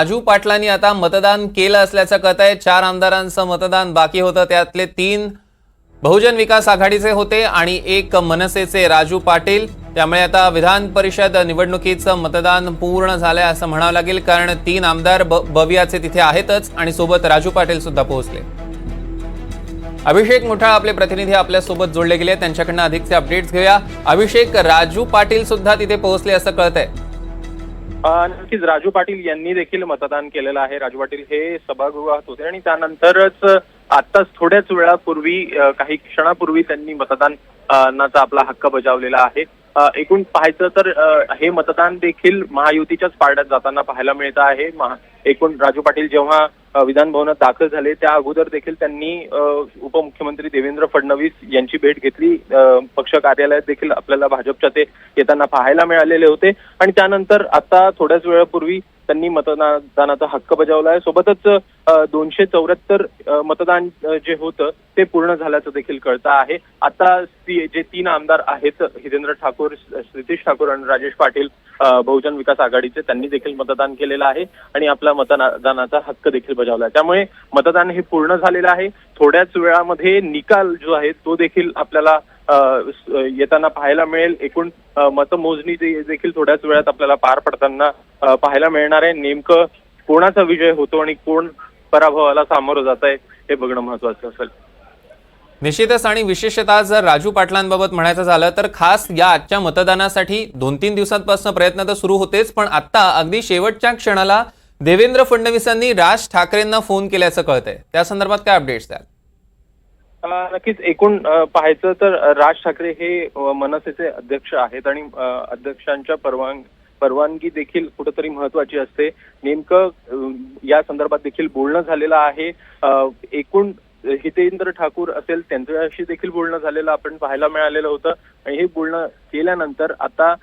राजू पाटलांनी आता मतदान केलं असल्याचं कळत आहे. चार आमदारांचं मतदान बाकी होतं. त्यातले तीन बहुजन विकास आघाडीचे होते आणि एक मनसेचे राजू पाटील. त्यामुळे आता विधान परिषद निवडणुकीचं मतदान पूर्ण झालंय असं म्हणावं लागेल कारण तीन आमदार ब- बवियाचे तिथे आहेतच आणि सोबत राजू पाटील सुद्धा पोहोचले. अभिषेक मोठा आपले प्रतिनिधी आपल्यासोबत जोडले गेले त्यांच्याकडनं अधिकचे अपडेट्स घेऊया. अभिषेक राजू पाटील सुद्धा तिथे पोहोचले असं कळतंय आहे. नक्कीच राजू पाटील यांनी देखील मतदान केलेलं आहे. राजू पाटील हे सभागृहात होते आणि त्यानंतरच आताच थोड्याच वेळापूर्वी काही क्षणापूर्वी त्यांनी मतदानाचा आपला हक्क बजावलेला आहे. एकूण पाहायचं तर हे मतदान देखील महायुतीच्याच पारड्यात जाताना पाहायला मिळत आहे. महा- एकूण राजू पाटील जेव्हा विधानभवनात विधान भवनात दाखल झाले त्या अगोदर देखील त्यांनी उपमुख्यमंत्री देवेंद्र फडणवीस यांची भेट घेतली. पक्ष कार्यालयात देखील आपल्याला भाजपच्या ते येताना पाहायला मिळालेले होते. आणि त्यानंतर आता थोड्याच वेळापूर्वी त्यांनी मतदानाचा हक्क बजावला आहे. सोबतच दोनशे चौऱ्याहत्तर मतदान जे होतं ते पूर्ण झाल्याचं देखील कळतं आहे. आता जे तीन आमदार आहेत हितेंद्र ठाकूर श्रीतीश ठाकूर आणि राजेश पाटील बहुजन विकास आघाडीचे त्यांनी देखील मतदान केलेलं आहे आणि आपला मतदानाचा हक्क देखील बजावला आहे. त्यामुळे मतदान हे पूर्ण झालेलं आहे. थोड्याच वेळामध्ये निकाल जो आहे तो देखील आपल्याला येताना पाहायला मिळेल. एकूण मतमोजणी देखील थोड्याच वेळात आपल्याला पार पडताना पाहायला मिळणार आहे. नेमकं कोणाचा विजय होतो आणि कोण पराभवाला सामोरं जात आहे हे बघणं महत्वाचं असेल. निश्चितच आणि विशेषतः जर राजू पाटलांबाबत म्हणायचं झालं तर खास या आजच्या मतदानासाठी दोन तीन दिवसांपासून प्रयत्न तर सुरू होतेच पण आता अगदी शेवटच्या क्षणाला देवेंद्र फडणवीसांनी राज ठाकरेंना फोन केल्याचं कळतंय. त्या संदर्भात काय अपडेट्स द्याल? नक्कीच एकूण पाहायचं तर राज ठाकरे हे मनसेचे अध्यक्ष आहेत आणि अध्यक्षांच्या परवान परवानगी देखील कुठंतरी महत्वाची असते. नेमकं या संदर्भात देखील बोलणं झालेलं आहे. एकूण हितेंद्र ठाकूर असेल त्यांच्याशी देखील बोलणं झालेलं आपण पाहायला मिळालेलं होतं. आणि हे बोलणं केल्यानंतर आता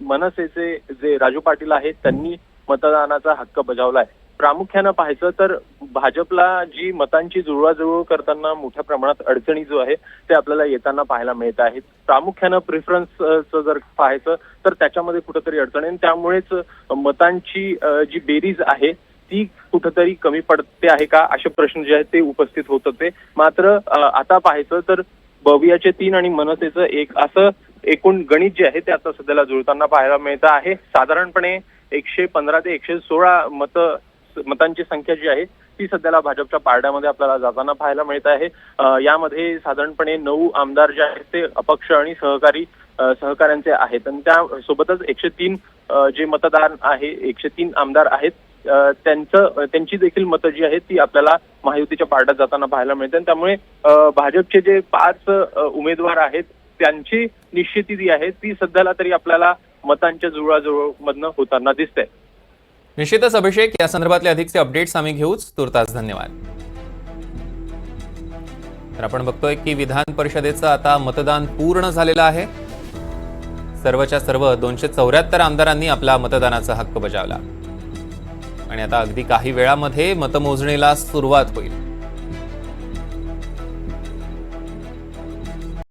मनसेचे जे राजू पाटील आहेत त्यांनी मतदानाचा हक्क बजावलाय प्रामुख्यानं पाहायचं तर भाजपला जी मतांची जुळवाजुळव करताना मोठ्या प्रमाणात अडचणी जो आहे ते आपल्याला येताना पाहायला मिळत आहेत. प्रामुख्यानं प्रिफरन्सचं जर पाहायचं तर त्याच्यामध्ये कुठंतरी अडचण आहे. त्यामुळेच मतांची जी बेरीज आहे ती कुठंतरी कमी पडते आहे का? असे प्रश्न जे आहेत ते उपस्थित होत होते. मात्र आता पाहायचं तर भव्याचे तीन आणि मनसेचं एक असं एकूण गणित जे आहे ते आता सध्याला जुळताना पाहायला मिळतं आहे. साधारणपणे एकशे पंधरा ते एकशे सोळा मत मतांची संख्या जी आहे ती सध्याला भाजपच्या पारड्यामध्ये आपल्याला जाताना पाहायला मिळत आहे. यामध्ये साधारणपणे नऊ आमदार जे आहेत ते अपक्ष आणि सहकारी सहकाऱ्यांचे आहेत. आणि त्या सोबतच एकशे तीन जे मतदार आहे एकशे तीन आमदार आहेत त्यांचं त्यांची देखील मतं जी आहेत ती आपल्याला महायुतीच्या पारड्यात जाताना पाहायला मिळते. आणि त्यामुळे भाजपचे जे पाच उमेदवार आहेत त्यांची निश्चिती जी आहे ती सध्याला तरी आपल्याला मतांच्या जुळवाजुळव मधनं होताना दिसते. निश्चितच अभिषेक या संदर्भातले अधिकचे अपडेट्स आम्ही घेऊच तुर्तास धन्यवाद. तर आपण बघतोय की विधान परिषदेचं आता मतदान पूर्ण झालेलं आहे. सर्वच्या सर्व दोनशे चौऱ्याहत्तर आमदारांनी आपला मतदानाचा हक्क बजावला. आणि आता अगदी काही वेळामध्ये मतमोजणीला सुरुवात होईल.